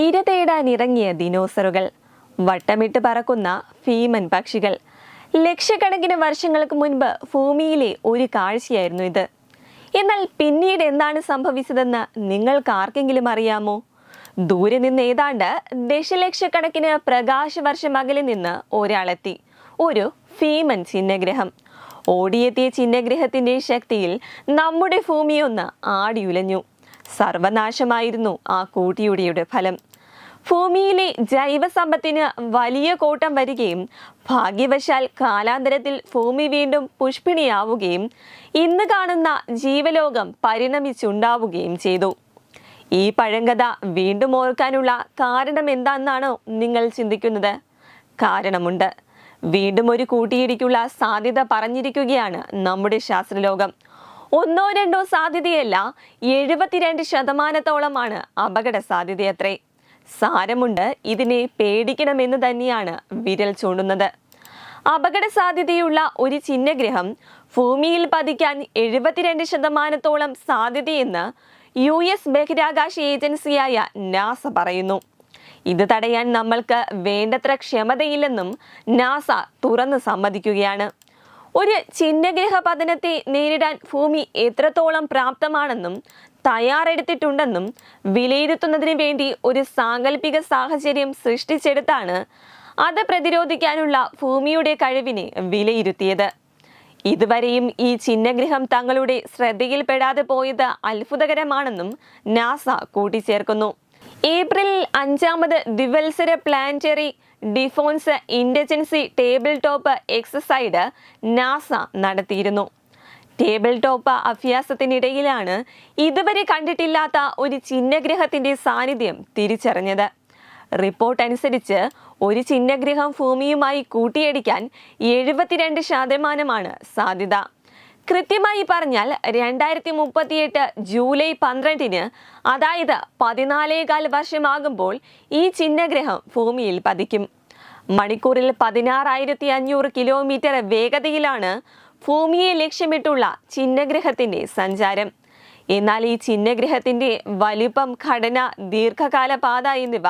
ഇര തേടാനിറങ്ങിയ ദിനോസറുകൾ വട്ടമിട്ട് പറക്കുന്ന ഭീമൻ പക്ഷികൾ. ലക്ഷക്കണക്കിന് വർഷങ്ങൾക്ക് മുൻപ് ഭൂമിയിലെ ഒരു കാഴ്ചയായിരുന്നു ഇത്. എന്നാൽ പിന്നീട് എന്താണ് സംഭവിച്ചതെന്ന് നിങ്ങൾക്ക് ആർക്കെങ്കിലും അറിയാമോ? ദൂരെ നിന്ന് ഏതാണ്ട് ദശലക്ഷക്കണക്കിന് പ്രകാശവർഷം അകലെ നിന്ന് ഒരാളെത്തി. ഒരു ഭീമൻ ചിഹ്നഗ്രഹം. ഓടിയെത്തിയ ചിഹ്നഗ്രഹത്തിന്റെ ശക്തിയിൽ നമ്മുടെ ഭൂമിയൊന്ന് ആടിയുലഞ്ഞു. സർവനാശമായിരുന്നു ആ കൂട്ടിയുടിയുടെ ഫലം. ഭൂമിയിലെ ജൈവസമ്പത്തിന് വലിയ കോട്ടം വരികയും ഭാഗ്യവശാൽ കാലാന്തരത്തിൽ ഭൂമി വീണ്ടും പുഷ്പിണിയാവുകയും ഇന്ന് കാണുന്ന ജീവലോകം പരിണമിച്ചുണ്ടാവുകയും ചെയ്തു. ഈ പഴങ്കഥ വീണ്ടും ഓർക്കാനുള്ള കാരണം എന്താണെന്നാണോ നിങ്ങൾ ചിന്തിക്കുന്നത്? കാരണമുണ്ട്. വീണ്ടും ഒരു കൂട്ടിയിടിക്കുള്ള സാധ്യത പറഞ്ഞിരിക്കുകയാണ് നമ്മുടെ ശാസ്ത്രലോകം. ഒന്നോ രണ്ടോ സാധ്യതയല്ല എഴുപത്തിരണ്ട് ശതമാനത്തോളമാണ് അപകട സാധ്യതയത്രേ സാരമുണ്ട്. ഇതിനെ പേടിക്കണമെന്ന് തന്നെയാണ് വിരൽ ചൂണ്ടുന്നത്. അപകട സാധ്യതയുള്ള ഒരു ചിഹ്നഗ്രഹം ഭൂമിയിൽ പതിക്കാൻ എഴുപത്തിരണ്ട് ശതമാനത്തോളം സാധ്യതയെന്ന് യു എസ് ബഹിരാകാശ ഏജൻസിയായ നാസ പറയുന്നു. ഇത് തടയാൻ നമ്മൾക്ക് വേണ്ടത്ര ക്ഷമതയില്ലെന്നും നാസ തുറന്ന് സമ്മതിക്കുകയാണ്. ഒരു ചിഹ്നഗ്രഹ പതനത്തെ നേരിടാൻ ഭൂമി എത്രത്തോളം പ്രാപ്തമാണെന്നും തയ്യാറെടുത്തിട്ടുണ്ടെന്നും വിലയിരുത്തുന്നതിന് വേണ്ടി ഒരു സാങ്കല്പിക സാഹചര്യം സൃഷ്ടിച്ചെടുത്താണ് അത് പ്രതിരോധിക്കാനുള്ള ഭൂമിയുടെ കഴിവിനെ വിലയിരുത്തിയത്. ഇതുവരെയും ഈ ചിഹ്നഗ്രഹം തങ്ങളുടെ ശ്രദ്ധയിൽപ്പെടാതെ പോയത് അത്ഭുതകരമാണെന്നും നാസ കൂട്ടിച്ചേർക്കുന്നു. ഏപ്രിൽ അഞ്ചാമത് ദ്വിവത്സര planetary defence interagency tabletop exercise NASA നടത്തിയിരുന്നു. ടേബിൾ ടോപ്പ് അഭ്യാസത്തിനിടയിലാണ് ഇതുവരെ കണ്ടിട്ടില്ലാത്ത ഒരു ചിഹ്നഗ്രഹത്തിന്റെ സാന്നിധ്യം തിരിച്ചറിഞ്ഞത്. റിപ്പോർട്ട് അനുസരിച്ച് ഒരു ചിഹ്നഗ്രഹം ഭൂമിയുമായി കൂട്ടിയടിക്കാൻ എഴുപത്തിരണ്ട് ശതമാനമാണ് സാധ്യത. കൃത്യമായി പറഞ്ഞാൽ രണ്ടായിരത്തി മുപ്പത്തിയെട്ട് ജൂലൈ പന്ത്രണ്ടിന് അതായത് പതിനാലേകാൽ വർഷമാകുമ്പോൾ ഈ ചിഹ്നഗ്രഹം ഭൂമിയിൽ പതിക്കും. മണിക്കൂറിൽ പതിനാറായിരത്തി അഞ്ഞൂറ് കിലോമീറ്റർ വേഗതയിലാണ് ഭൂമിയെ ലക്ഷ്യമിട്ടുള്ള ചിഹ്നഗ്രഹത്തിന്റെ സഞ്ചാരം. എന്നാൽ ഈ ചിഹ്നഗ്രഹത്തിന്റെ വലിപ്പം ഘടന ദീർഘകാല പാത എന്നിവ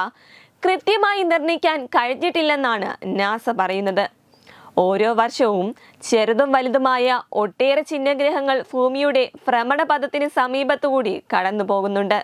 കൃത്യമായി നിർണയിക്കാൻ കഴിഞ്ഞിട്ടില്ലെന്നാണ് നാസ പറയുന്നത്. ഓരോ വർഷവും ചെറുതും വലുതുമായ ഒട്ടേറെ ചിഹ്നഗ്രഹങ്ങൾ ഭൂമിയുടെ ഭ്രമണപഥത്തിന് സമീപത്തുകൂടി കടന്നു പോകുന്നുണ്ട്